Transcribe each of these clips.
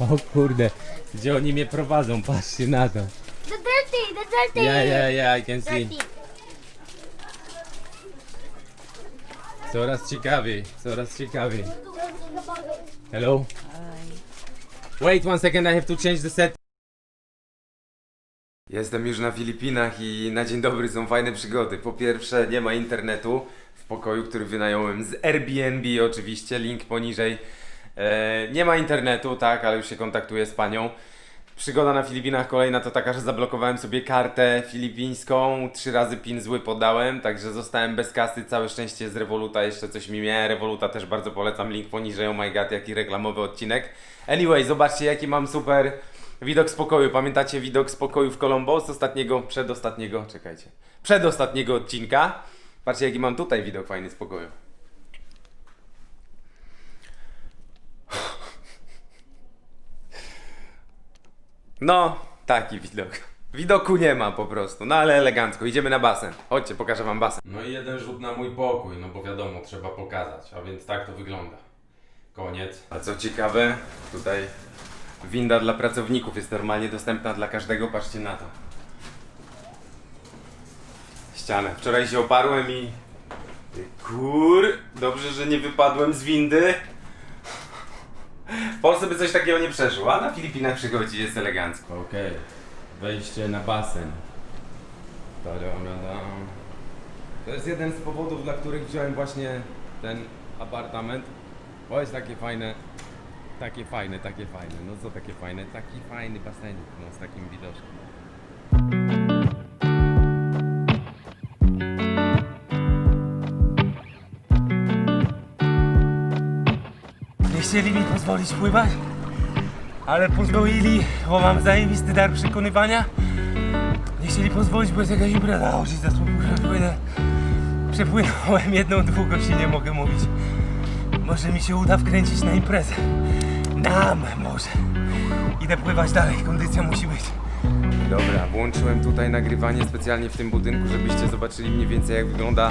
O kurde, gdzie oni mnie prowadzą, patrzcie na to. The dirty, the dirty. Yeah, yeah, yeah, I can see. Dirty. Coraz ciekawiej, coraz ciekawiej. Hello? Wait one second, I have to change the set. Jestem już na Filipinach i na dzień dobry są fajne przygody. Po pierwsze, nie ma internetu w pokoju, który wynająłem z Airbnb, oczywiście, link poniżej. E, nie ma internetu, tak, ale już się kontaktuję z panią. Przygoda na Filipinach kolejna to taka, że zablokowałem sobie kartę filipińską, trzy razy pin zły podałem, także zostałem bez kasy, całe szczęście z Revoluta, jeszcze coś mi miałem, Revoluta też bardzo polecam, link poniżej, oh my god, jaki reklamowy odcinek. Anyway, zobaczcie jaki mam super widok z pokoju, pamiętacie widok z pokoju w Colombo z ostatniego, przedostatniego, czekajcie, przedostatniego odcinka. Patrzcie jaki mam tutaj widok fajny z pokoju. No, taki widok. Widoku nie ma po prostu, no ale elegancko. Idziemy na basen. Chodźcie, pokażę wam basen. No i jeden rzut na mój pokój, no bo wiadomo, trzeba pokazać, a więc tak to wygląda. Koniec. A co ciekawe, tutaj winda dla pracowników jest normalnie dostępna dla każdego, patrzcie na to. Ścianę. Wczoraj się oparłem i... Kur... Dobrze, że nie wypadłem z windy. W Polsce by coś takiego nie przeszło, a na Filipinach przychodzi, jest elegancko. Okej, wejście na basen. Ta-da-da-da. To jest jeden z powodów, dla których wziąłem właśnie ten apartament. Bo jest takie fajne, takie fajne, takie fajne. No co takie fajne? Taki fajny basenik, no z takim widoczkiem. Chcieli mi pozwolić pływać, ale pozwolili, bo mam zajebisty dar przekonywania. Nie chcieli pozwolić, bo jest jakaś impreza. O, za płynę. Przepłynąłem jedną długość i nie mogę mówić. Może mi się uda wkręcić na imprezę. Nam może. Idę pływać dalej, kondycja musi być. Dobra, włączyłem tutaj nagrywanie specjalnie w tym budynku, żebyście zobaczyli mniej więcej jak wygląda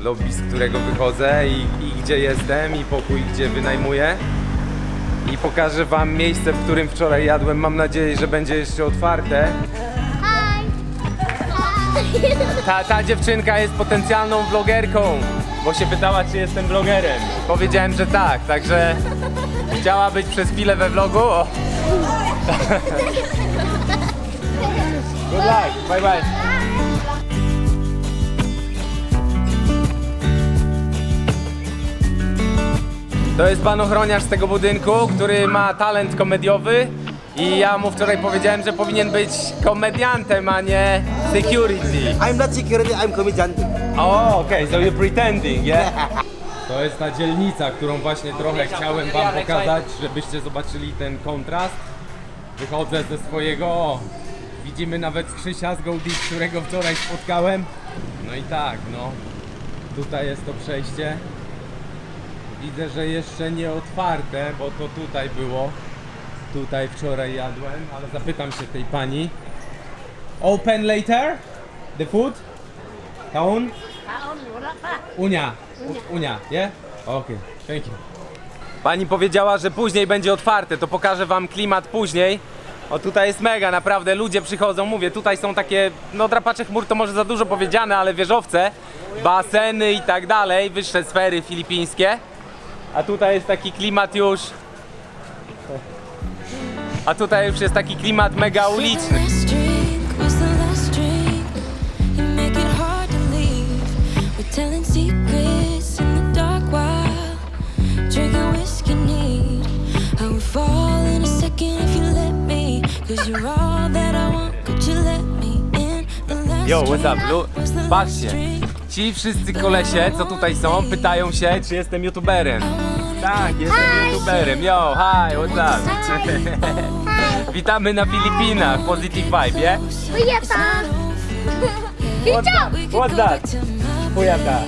lobby, z którego wychodzę i, i gdzie jestem i pokój, gdzie wynajmuję. I pokażę wam miejsce, w którym wczoraj jadłem. Mam nadzieję, że będzie jeszcze otwarte. Hi. Ta, ta dziewczynka jest potencjalną vlogerką, bo się pytała, czy jestem vlogerem. Powiedziałem, że tak, także chciała być przez chwilę we vlogu. O. Good luck, bye bye. To jest pan ochroniarz z tego budynku, który ma talent komediowy i ja mu wczoraj powiedziałem, że powinien być komediantem, a nie security. I'm not security, I'm comedian. Oh, okay, so you're pretending, yeah? To jest ta dzielnica, którą właśnie trochę chciałem wam pokazać, żebyście zobaczyli ten kontrast. Wychodzę ze swojego, o, widzimy nawet Krzysia z Goldie, którego wczoraj spotkałem. No i tak, no, tutaj jest to przejście. Widzę, że jeszcze nie otwarte, bo to tutaj było. Tutaj wczoraj jadłem, ale zapytam się tej pani. Open later? The food? Town? Unia. U, unia, nie? Okej, thank you. Pani powiedziała, że później będzie otwarte, to pokażę wam klimat później. O tutaj jest mega, naprawdę ludzie przychodzą, mówię, tutaj są takie, no drapacze chmur to może za dużo powiedziane, ale wieżowce, baseny i tak dalej, wyższe sfery filipińskie. A tutaj jest taki klimat już... A tutaj już jest taki klimat mega uliczny. Yo, what's up, Lu? Patrzcie. Ci wszyscy kolesie, co tutaj są, pytają się, czy jestem youtuberem. Tak, jestem youtuberem. Yo, hi, what's up? Witamy na Filipinach, positive vibe, yeah? Wyjeta. What's that? What's that? Pujata.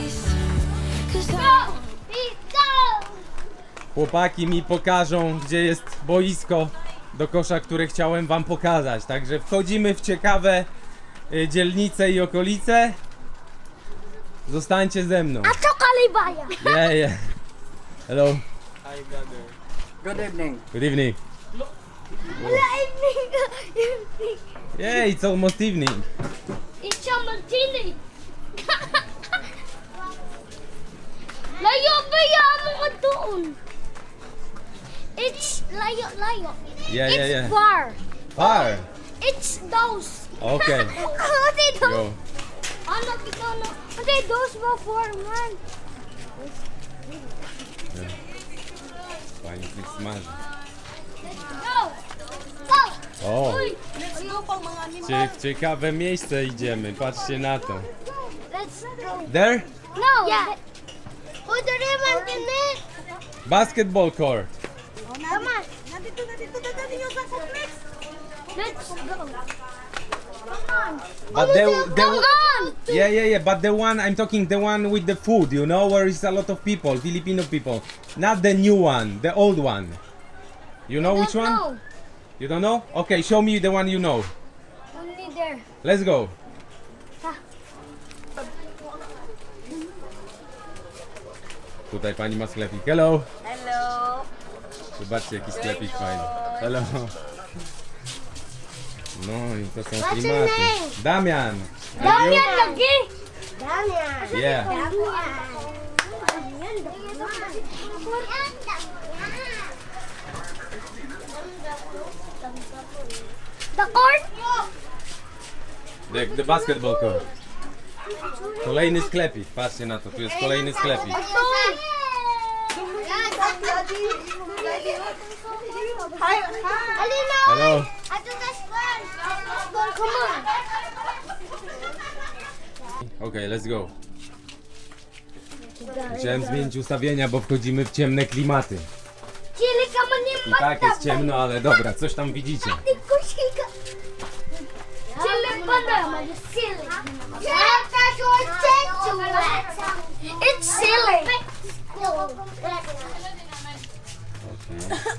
Go. Chłopaki mi pokażą, gdzie jest boisko do kosza, które chciałem wam pokazać. Także wchodzimy w ciekawe y, dzielnice i okolice. Zostańcie ze mną. A co kalibaja? Yeah, yeah. Hello. Good evening. Good evening. Evening. Yeah, it's almost evening. It's a martini. layo ba yan doon? It's layo, layo. Yeah, it's yeah, yeah. far. Far. It's those. Okay. Ate, Go. those. Ano, Ate, those were for man. Pani tych smaży. Go. Go. O, Uy. cie, w ciekawe miejsce idziemy. Patrzcie na to. Let's go. There? No. Yeah. Put the ribbon in it. Basketball court. Come on. Nandito, nandito, nandito. Let's go. Come on. But the, the, Come yeah, yeah, yeah. But the one I'm talking, the one with the food, you know, where is a lot of people, Filipino people. Not the new one, the old one. You know which one? No. You don't know? Okay, show me the one you know. Only there. Let's go. Tutaj pani ma sklepik. Hello. Hello. Zobaczcie jaki sklepik fajny. Hello. No i to są klimaty. Damian. Damian lagi. Damian. Yeah. The court? The, the basketball court. Kolejny sklepik. Patrzcie na to. Tu jest kolejny sklepik. Hello. Come on. Okej, let's go. Chciałem zmienić ustawienia, bo wchodzimy w ciemne klimaty. Chili ka man ni I tak jest ciemno, ale dobra, coś tam widzicie. It's silly.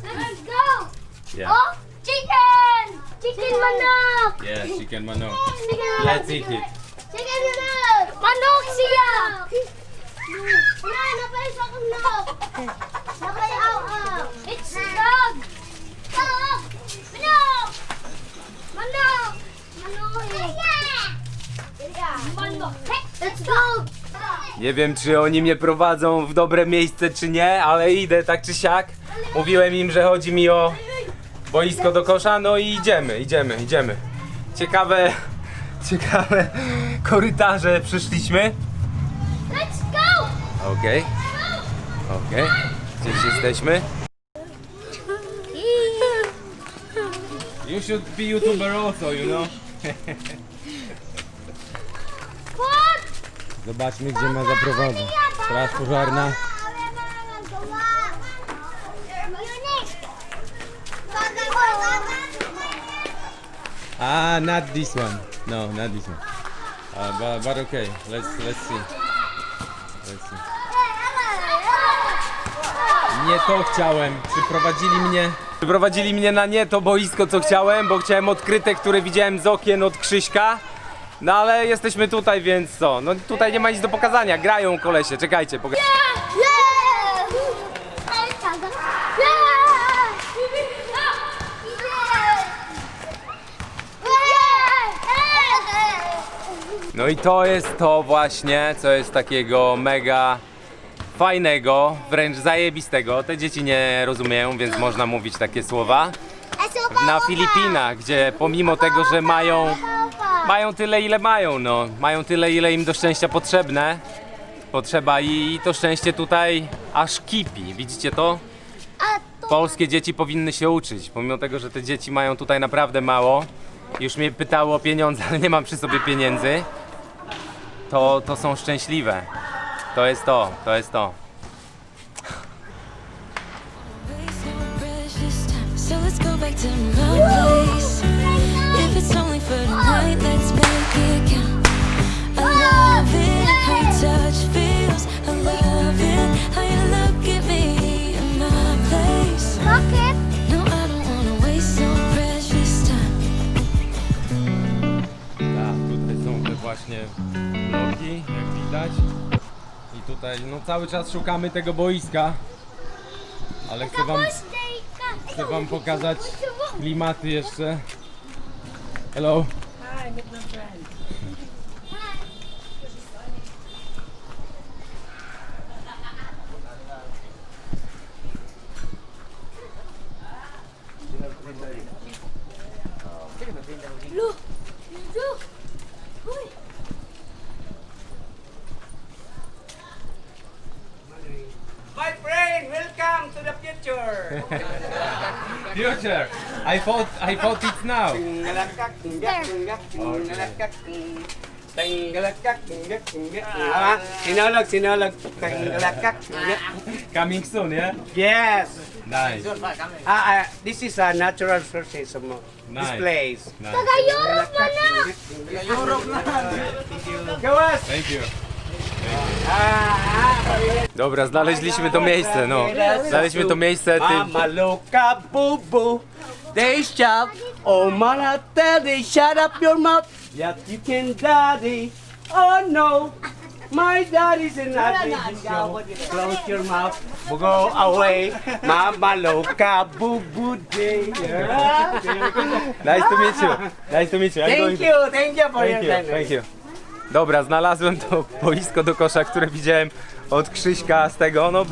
Let's go. Yeah. Oh, chicken! Chicken manok. Chicken Let's eat it. Chicken manok! Manok siya! Wala, napay sa manok! Napay aw aw! It's dog! Dog! Manok! Manok! Manok! Manok! Let's go! Nie wiem, czy oni mnie prowadzą w dobre miejsce, czy nie, ale idę tak czy siak. Mówiłem im, że chodzi mi o boisko do kosza, no i idziemy, idziemy, idziemy. Ciekawe, ciekawe korytarze przyszliśmy. Let's go! Okej, okej, gdzieś jesteśmy. You should be YouTuber also, you know. Zobaczmy, gdzie ma zaprowadzę. Straż pożarna. Ah, not this one. No, not this one. Uh, but, but okay, let's let's see. Let's see. Nie to chciałem. Przyprowadzili mnie. Przyprowadzili mnie na nie to boisko, co chciałem, bo chciałem odkryte, które widziałem z okien od Krzyśka. No ale jesteśmy tutaj, więc co? No tutaj nie ma nic do pokazania. Grają kolesie, czekajcie. Poga- No i to jest to właśnie, co jest takiego mega fajnego, wręcz zajebistego. Te dzieci nie rozumieją, więc można mówić takie słowa. Na Filipinach, gdzie pomimo tego, że mają, mają tyle ile mają, no, mają tyle ile im do szczęścia potrzebne, potrzeba i to szczęście tutaj aż kipi. Widzicie to? Polskie dzieci powinny się uczyć, pomimo tego, że te dzieci mają tutaj naprawdę mało. Już mnie pytało o pieniądze, ale nie mam przy sobie pieniędzy. To, to są szczęśliwe. To jest to, to jest to. My właśnie bloki, jak widać. I tutaj, no cały czas szukamy tego boiska. Ale chcę wam, chcę wam pokazać klimaty jeszcze. Hello. My future. Future. I thought I thought it's now. Tingalakak, tinggak, tinggak, tingalakak, ting- Tingalakak, tinggak, tinggak. Ah, Sinulog, sinulog. Tingalakak. Coming soon, yeah? Yes. Nice. Ah, ah, this is a natural sources of mo- this Nice. place. nice. Taga-Europe pa na! Gawas! Thank you. Dobra, znaleźliśmy to miejsce, no. Znaleźliśmy to miejsce, ty... Mama loca boo boo. They shout, oh mama daddy, shut up your mouth. Yes, you can daddy. Oh no, my daddy's in a Close your mouth, go away. Mama loca boo boo day. Nice to meet you. Nice to meet you. I'm going Thank to- you, thank you for Thank your you, time. thank you. Dobra, znalazłem to boisko do kosza, które widziałem od Krzyśka z tego, no...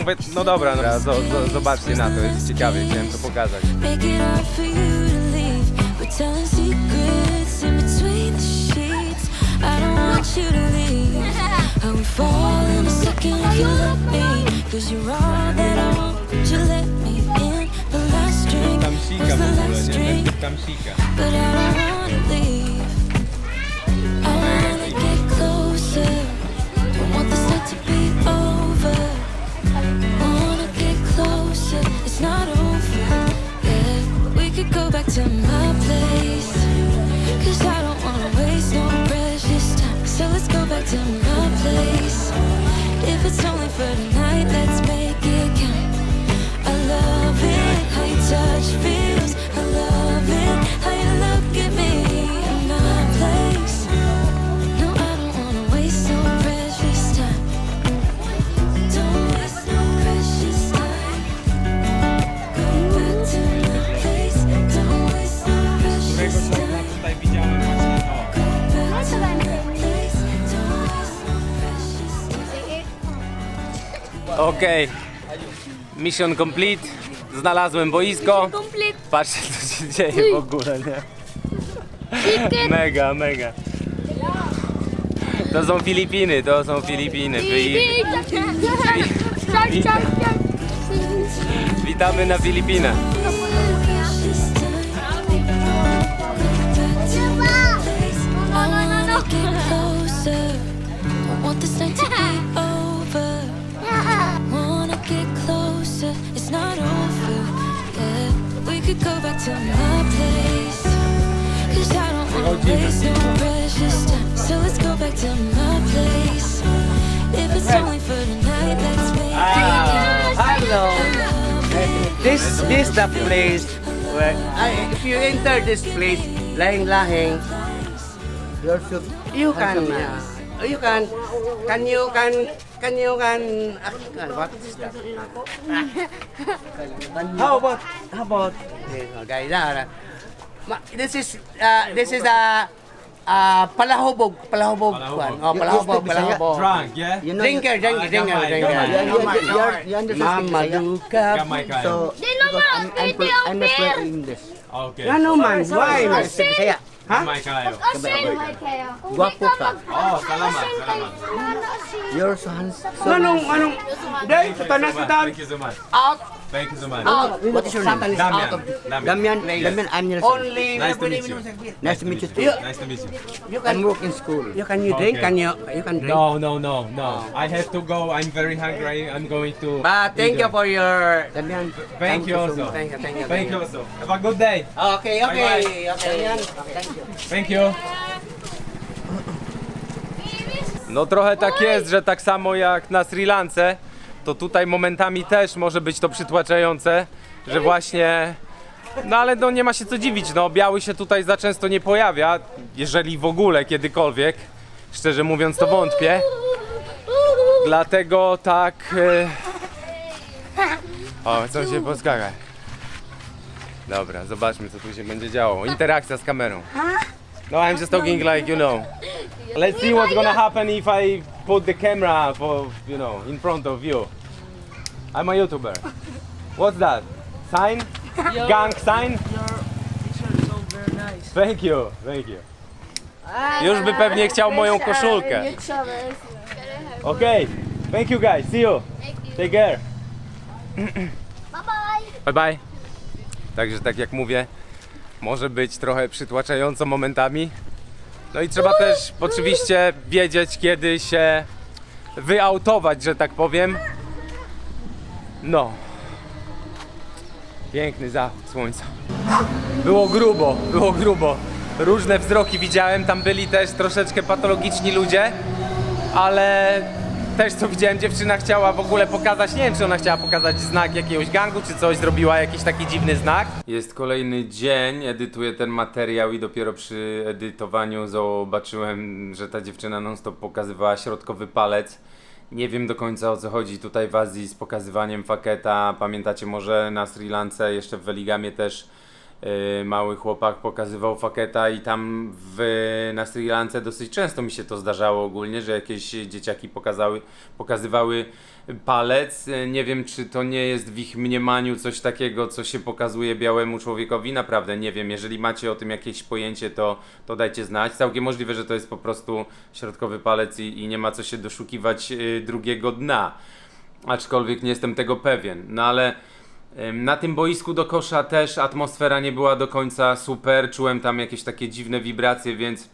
mówię, No dobra, no, zo, zo, zobaczcie na to, jest ciekawie, chciałem to pokazać. Make it hard for you to leave. Okej. Mission complete. Znalazłem boisko. Complete Patrzcie co się dzieje w ogóle, nie? Mega, mega. To są Filipiny, to są Filipiny. Witamy na Filipinach. Go back to my place. Cause I don't wanna waste no precious time. So let's go back to my place. If it's only for tonight, let's make it count. Hello. I love it. This this the place where I, if you enter this place, lahing lahing, You can yeah, you can can you can can you can uh, what is that? How about how about this oh, guys? ah, ma- This is uh, this is a uh, palahubog palahubog Palahubog. kwan. Oh, You- you palahubog speak Bisaya? palahubog. Drunk, yeah? You know, Drinker, Ah, drinker, drinker, gamay, drinker. gamay. You, you, you, you, you understand Mama Bisaya? Luka. Gamay kayo. So, Di naman, because I'm, I'm, pwede fl- ang I'm not fair. fluent in English. Okay. Ano man, why? I Ha? Kamay kayo. Asin! kayo. Ka. Oo, oh, salamat, salamat. You're so handsome. Anong, anong? Day, sa tanan sa Thank you so much. Out! Thank you so much. out. What is your name? Damian. Damian. Damian, Damian, I'm Nelson. Only, Nice to meet you. Nice to meet you too. You, Nice to meet you. you I'm can, work in school. you can you drink? Okay. Can you, you can drink? No, no, no, no. I have to go. I'm very hungry. I'm going to. But thank you for your, Damian, Thank you also. thank you, thank you. Thank you also. Have a good day. Okay, okay, Bye-bye. okay. Thank you. No trochę tak jest, że tak samo jak na Sri Lance, to tutaj momentami też może być to przytłaczające, że właśnie... No ale no nie ma się co dziwić, no biały się tutaj za często nie pojawia, jeżeli w ogóle kiedykolwiek. Szczerze mówiąc to wątpię. Dlatego tak... E... O, co się poskaka. Dobra, zobaczmy co tu się będzie działo. Interakcja z kamerą. No, I'm just talking like, you know. Let's see what's gonna happen if I put the camera for, you know, in front of you. I'm a YouTuber. What's that? Sign? Gang sign? Thank you, thank you. Już by pewnie chciał moją koszulkę. Okay, thank you guys. See you. Take care. Bye bye. Bye bye. Także tak jak mówię, może być trochę przytłaczająco momentami. No i trzeba też oczywiście wiedzieć, kiedy się wyautować, że tak powiem. No. Piękny zachód słońca. Było grubo, było grubo. Różne wzroki widziałem, tam byli też troszeczkę patologiczni ludzie, ale też co widziałem, dziewczyna chciała w ogóle pokazać, nie wiem czy ona chciała pokazać znak jakiegoś gangu, czy coś, zrobiła jakiś taki dziwny znak. Jest kolejny dzień, edytuję ten materiał i dopiero przy edytowaniu zobaczyłem, że ta dziewczyna non stop pokazywała środkowy palec. Nie wiem do końca o co chodzi tutaj w Azji z pokazywaniem faketa. Pamiętacie może na Sri Lance, jeszcze w Weligamie też mały chłopak pokazywał faketa i tam w, na Sri Lance dosyć często mi się to zdarzało ogólnie, że jakieś dzieciaki pokazały, pokazywały palec. Yy, Nie wiem czy to nie jest w ich mniemaniu coś takiego, co się pokazuje białemu człowiekowi. Naprawdę nie wiem. Jeżeli macie o tym jakieś pojęcie, to, to dajcie znać. Całkiem możliwe, że to jest po prostu środkowy palec i, i nie ma co się doszukiwać yy, drugiego dna aczkolwiek nie jestem tego pewien. No ale na tym boisku do kosza też atmosfera nie była do końca super. Czułem tam jakieś takie dziwne wibracje, więc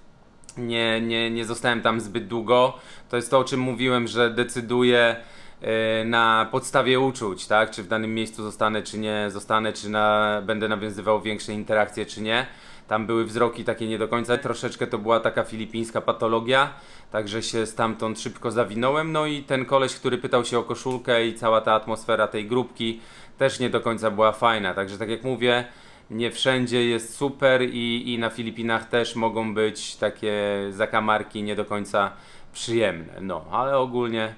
nie, nie, nie zostałem tam zbyt długo. To jest to, o czym mówiłem, że decyduję e, na podstawie uczuć, tak? Czy w danym miejscu zostanę, czy nie zostanę, czy na, będę nawiązywał większe interakcje, czy nie. Tam były wzroki takie nie do końca. Troszeczkę to była taka filipińska patologia, także się stamtąd szybko zawinąłem. No i ten koleś, który pytał się o koszulkę i cała ta atmosfera tej grupki też nie do końca była fajna. Także tak jak mówię, nie wszędzie jest super i, i na Filipinach też mogą być takie zakamarki nie do końca przyjemne. No, ale ogólnie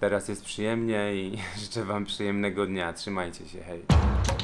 teraz jest przyjemnie i życzę Wam przyjemnego dnia. Trzymajcie się, hej.